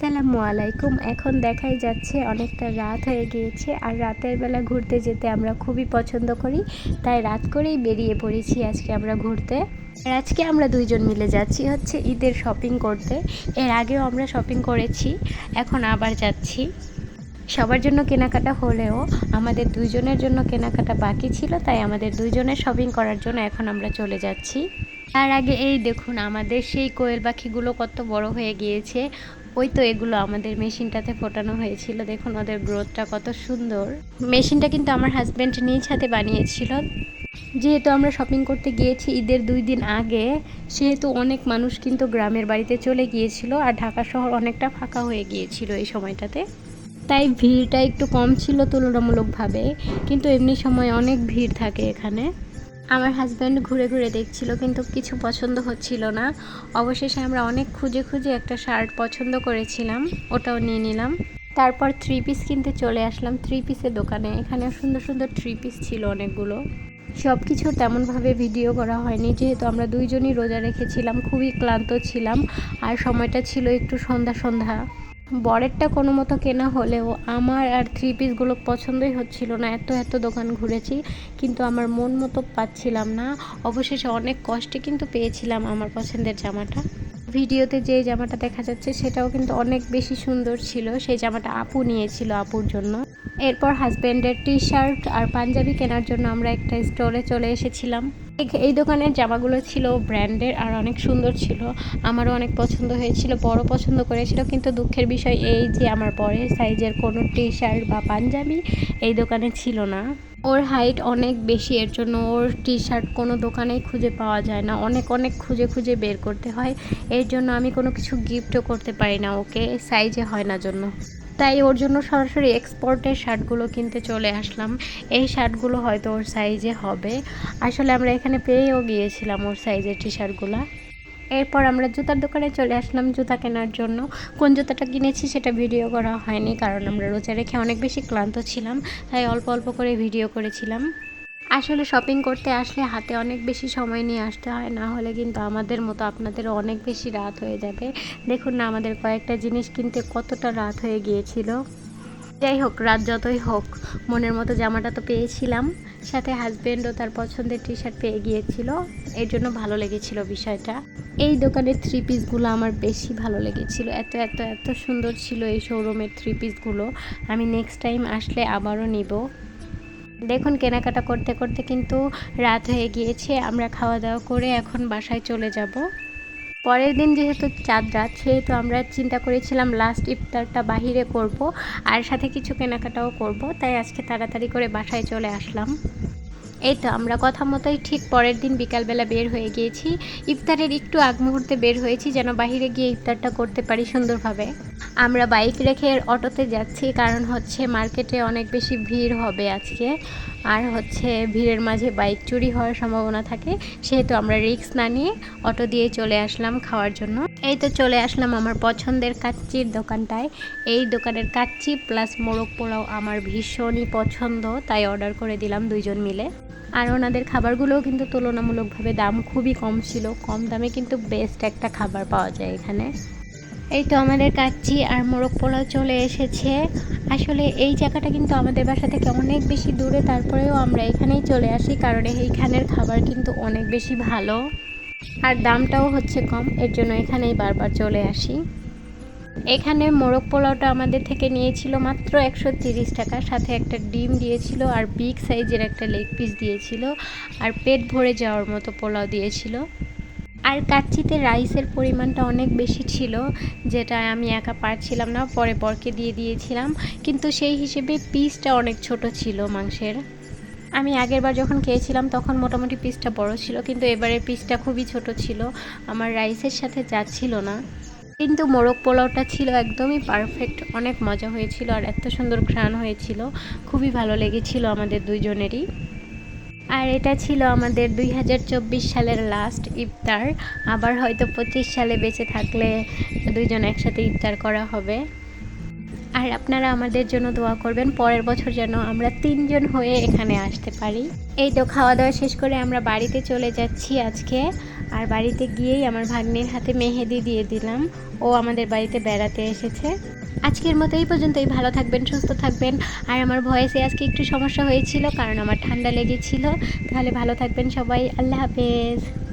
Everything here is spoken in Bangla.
আসসালামু আলাইকুম। এখন দেখাই যাচ্ছে অনেকটা রাত হয়ে গিয়েছে আর রাতের বেলা ঘুরতে যেতে আমরা খুবই পছন্দ করি, তাই রাত করেই বেরিয়ে পড়েছি আজকে আমরা ঘুরতে। আর আজকে আমরা দুইজন মিলে যাচ্ছি হচ্ছে ঈদের শপিং করতে। এর আগেও আমরা শপিং করেছি, এখন আবার যাচ্ছি। সবার জন্য কেনাকাটা হলেও আমাদের দুইজনের জন্য কেনাকাটা বাকি ছিল, তাই আমাদের দুইজনের শপিং করার জন্য এখন আমরা চলে যাচ্ছি। তার আগে এই দেখুন, আমাদের সেই কোয়েল পাখিগুলো কত বড় হয়ে গিয়েছে। ওই তো এগুলো আমাদের মেশিনটাতে ফোটানো হয়েছিল। দেখুন ওদের গ্রোথটা কত সুন্দর। মেশিনটা কিন্তু আমার হাজব্যান্ড নিজ হাতে বানিয়েছিল। যেহেতু আমরা শপিং করতে গিয়েছি ঈদের দুই দিন আগে সেহেতু অনেক মানুষ কিন্তু গ্রামের বাড়িতে চলে গিয়েছিল আর ঢাকা শহর অনেকটা ফাঁকা হয়ে গিয়েছিল এই সময়টাতে। তাই ভিড়টা একটু কম ছিল তুলনামূলকভাবে কিন্তু এমনি সময় অনেক ভিড় থাকে এখানে। আমার হাজব্যান্ড ঘুরে ঘুরে দেখছিল, কিন্তু কিছু পছন্দ হচ্ছিল না। অবশেষে আমরা অনেক খুঁজে খুঁজে একটা শার্ট পছন্দ করেছিলাম, ওটাও নিয়ে নিলাম। তারপর থ্রি পিস কিনতে চলে আসলাম থ্রি পিসের দোকানে। এখানে সুন্দর সুন্দর থ্রি পিস ছিল অনেকগুলো। সব কিছু তেমনভাবে ভিডিও করা হয়নি, যেহেতু আমরা দুইজনই রোজা রেখেছিলাম, খুবই ক্লান্ত ছিলাম, আর সময়টা ছিল একটু সন্ধ্যা সন্ধ্যা। বরেরটা কোনো মতো কেনা হলেও আমার আর থ্রি পিসগুলো পছন্দই হচ্ছিল না। এত এত দোকান ঘুরেছি, কিন্তু আমার মন মতো পাচ্ছিলাম না। অবশেষে অনেক কষ্টে কিন্তু পেয়েছিলাম আমার পছন্দের জামাটা। ভিডিওতে যে জামাটা দেখা যাচ্ছে, সেটাও কিন্তু অনেক বেশি সুন্দর ছিল। সেই জামাটা আপু নিয়েছিল আপুর জন্য। এরপর হাজব্যান্ডের টি শার্ট আর পাঞ্জাবি কেনার জন্য আমরা একটা স্টোরে চলে এসেছিলাম। এই- দোকানের জামাগুলো ছিল ব্র্যান্ডের আর অনেক সুন্দর ছিল। আমারও অনেক পছন্দ হয়েছিল বড় পছন্দ করেছিল। কিন্তু দুঃখের বিষয় এই যে আমার বরের সাইজের কোনো টি শার্ট বা পাঞ্জাবি এই দোকানে ছিল না। ওর হাইট অনেক বেশি, এর জন্য ওর টি শার্ট কোনো দোকানেই খুঁজে পাওয়া যায় না। অনেক অনেক খুঁজে খুঁজে বের করতে হয়। এর জন্য আমি কোনো কিছু গিফটও করতে পারি না, ওকে সাইজে হয় না জন্য। তাই ওর জন্য সরাসরি এক্সপোর্টের শার্টগুলো কিনতে চলে আসলাম। এই শার্টগুলো হয়তো ওর সাইজে হবে। আসলে আমরা এখানে পেয়েও গিয়েছিলাম ওর সাইজের টি শার্টগুলো এরপর আমরা জুতার দোকানে চলে আসলাম জুতা কেনার জন্য। কোন জুতাটা কিনেছি সেটা ভিডিও করা হয়নি, কারণ আমরা রোজা রেখে অনেক বেশি ক্লান্ত ছিলাম, তাই অল্প অল্প করে ভিডিও করেছিলাম। আসলে শপিং করতে আসলে হাতে অনেক বেশি সময় নিয়ে আসতে হয়, না হলে কিন্তু আমাদের মতো আপনাদেরও অনেক বেশি রাত হয়ে যাবে। দেখুন না, আমাদের কয়েকটা জিনিস কিনতে কতটা রাত হয়ে গিয়েছিল। যাই হোক, রাত যতই হোক, মনের মতো জামাটা তো পেয়েছিলাম। সাথে হাজব্যান্ডও তার পছন্দের টি শার্ট পেয়ে গিয়েছিল। এর জন্য ভালো লেগেছিল বিষয়টা। এই দোকানের থ্রি পিসগুলো আমার বেশি ভালো লেগেছিল। এত এত এত সুন্দর ছিল এই শোরুমের থ্রি পিসগুলো আমি নেক্সট টাইম আসলে আবারও নিব। দেখুন, কেনাকাটা করতে করতে কিন্তু রাত হয়ে গিয়েছে। আমরা খাওয়া দাওয়া করে এখন বাসায় চলে যাব। পরের দিন যেহেতু চাঁদ রাত, সেহেতু আমরা চিন্তা করেছিলাম লাস্ট ইফতারটা বাহিরে করব আর সাথে কিছু কেনাকাটাও করব। তাই আজকে তাড়াতাড়ি করে বাসায় চলে আসলাম। এই তো আমরা কথা মতোই ঠিক পরের দিন বিকালবেলা বের হয়ে গিয়েছি। ইফতারের একটু আগ মুহূর্তে বের হয়েছি যেন বাইরে গিয়ে ইফতারটা করতে পারি সুন্দরভাবে। আমরা বাইক রেখে অটোতে যাচ্ছি, কারণ হচ্ছে মার্কেটে অনেক বেশি ভিড় হবে আজকে। আর হচ্ছে ভিড়ের মাঝে বাইক চুরি হওয়ার সম্ভাবনা থাকে, সেহেতু আমরা রিক্স না নিয়ে অটো দিয়ে চলে আসলাম খাওয়ার জন্য। এই তো চলে আসলাম আমার পছন্দের কাচ্চির দোকানটায়। এই দোকানের কাচ্চি প্লাস মোরগ পোলাও আমার ভীষণই পছন্দ, তাই অর্ডার করে দিলাম দুইজন মিলে। আর ওনাদের খাবারগুলোও কিন্তু তুলনামূলকভাবে দাম খুবই কম ছিল, কম দামে কিন্তু বেস্ট একটা খাবার পাওয়া যায় এখানে। এই তো আমাদের কাচ্চি আর মোরগ পোলাও চলে এসেছে। আসলে এই জায়গাটা কিন্তু আমাদের বাসা থেকে অনেক বেশি দূরে, তারপরেও আমরা এখানেই চলে আসি, কারণ এইখানের খাবার কিন্তু অনেক বেশি ভালো। আর দামটাও হচ্ছে কম, এর জন্য এখানেই বারবার চলে আসি। এখানে মোরগ পোলাওটা আমাদের থেকে নিয়েছিল মাত্র একশো তিরিশ টাকা, সাথে একটা ডিম দিয়েছিল আর বিগ সাইজের একটা লেগ পিস দিয়েছিল আর পেট ভরে যাওয়ার মতো পোলাও দিয়েছিল। আর কাচ্চিতে রাইসের পরিমাণটা অনেক বেশি ছিল, যেটা আমি একা পারছিলাম না, পরে বরকে দিয়ে দিয়েছিলাম, কিন্তু সেই হিসেবে পিসটা অনেক ছোট ছিল মাংসের। আমি আগের বার যখন খেয়েছিলাম, তখন মোটামুটি পিসটা বড় ছিল, কিন্তু এবারের পিসটা খুবই ছোট ছিল। আমার রাইসের সাথে যাচ্ছিল না। কিন্তু মোরগ পোলাওটা ছিল একদমই পারফেক্ট অনেক মজা হয়েছিল আর এত সুন্দর ঘ্রাণ হয়েছিল। খুবই ভালো লেগেছিল আমাদের দুইজনেরই। আর এটা ছিল আমাদের দুই হাজার চব্বিশ সালের লাস্ট ইফতার। আবার হয়তো পঁচিশ সালে বেঁচে থাকলে দুইজন একসাথে ইফতার করা হবে। আর আপনারা আমাদের জন্য দোয়া করবেন, পরের বছর যেন আমরা তিনজন হয়ে এখানে আসতে পারি। এই তো খাওয়া দাওয়া শেষ করে আমরা বাড়িতে চলে যাচ্ছি আজকে। আর বাড়িতে গিয়েই আমার ভাগ্নির হাতে মেহেদি দিয়ে দিলাম। ও আমাদের বাড়িতে বেড়াতে এসেছে। আজকের মতো এই পর্যন্তই। ভালো থাকবেন, সুস্থ থাকবেন। আর আমার ভয়েসে আজকে একটু সমস্যা হয়েছিল, কারণ আমার ঠান্ডা লেগেছিল। তাহলে ভালো থাকবেন সবাই। আল্লাহ হাফেজ।